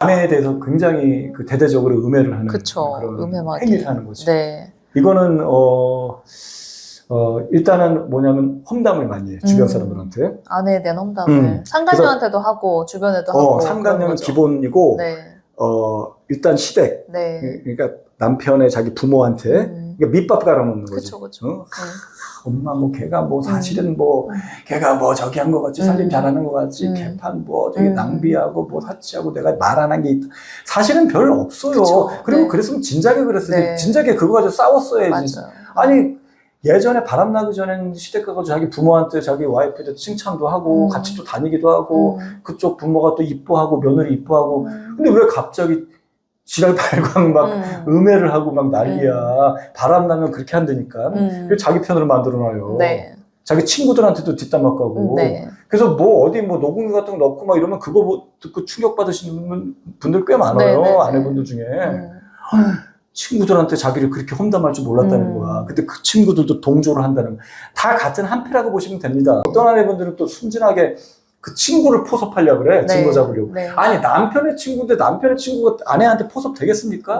아내에 대해서 굉장히 그 대대적으로 음해를 하는 그쵸. 그런 음해마기. 행위를 하는 거지. 네. 이거는 어, 어 일단은 뭐냐면 험담을 많이 해 주변 음. 사람들한테. 아내에 대한 험담을 음. 상간녀한테도 하고 주변에도 하고 어, 상간녀는 그런 거죠. 기본이고 네. 어 일단 시댁 네. 그러니까 남편의 자기 부모한테 음. 그러니까 밑밥 거지. 그쵸 그쵸. 어? 네. 엄마 뭐 걔가 뭐 사실은 뭐 음. 걔가 뭐 저기 한 거 같지 살림 음. 잘하는 거 같지 음. 개판 뭐 되게 음. 낭비하고 뭐 사치하고 내가 말 안 한 게 사실은 별로 없어요 그쵸. 그리고 네. 그랬으면 진작에 그랬어야지 네. 진작에 그거 가지고 싸웠어야지 맞아요. 아니 예전에 바람 나기 전에는 시댁 가서 자기 부모한테 자기 와이프한테 칭찬도 하고 음. 같이 또 다니기도 하고 음. 그쪽 부모가 또 이뻐하고 며느리 이뻐하고 음. 근데 왜 갑자기 지랄 발광 막 음. 음해를 하고 막 난리야 바람 나면 그렇게 한다니까 음. 그래서 자기 편으로 만들어놔요 네. 자기 친구들한테도 뒷담 막 가고 네. 그래서 뭐 어디 뭐 녹음기 같은 거 넣고 막 이러면 그거 뭐 듣고 충격 받으시는 분- 분들 꽤 많아요 네, 네, 네. 아내분들 중에 음. 친구들한테 자기를 그렇게 험담할 줄 몰랐다는 음. 거야 근데 그 친구들도 동조를 한다는 거야 다 같은 한 패라고 보시면 됩니다 어떤 아내분들은 또 순진하게 그 친구를 포섭하려고 그래 네. 증거 잡으려고 네. 아니 남편의 친구인데 남편의 친구가 아내한테 포섭 되겠습니까?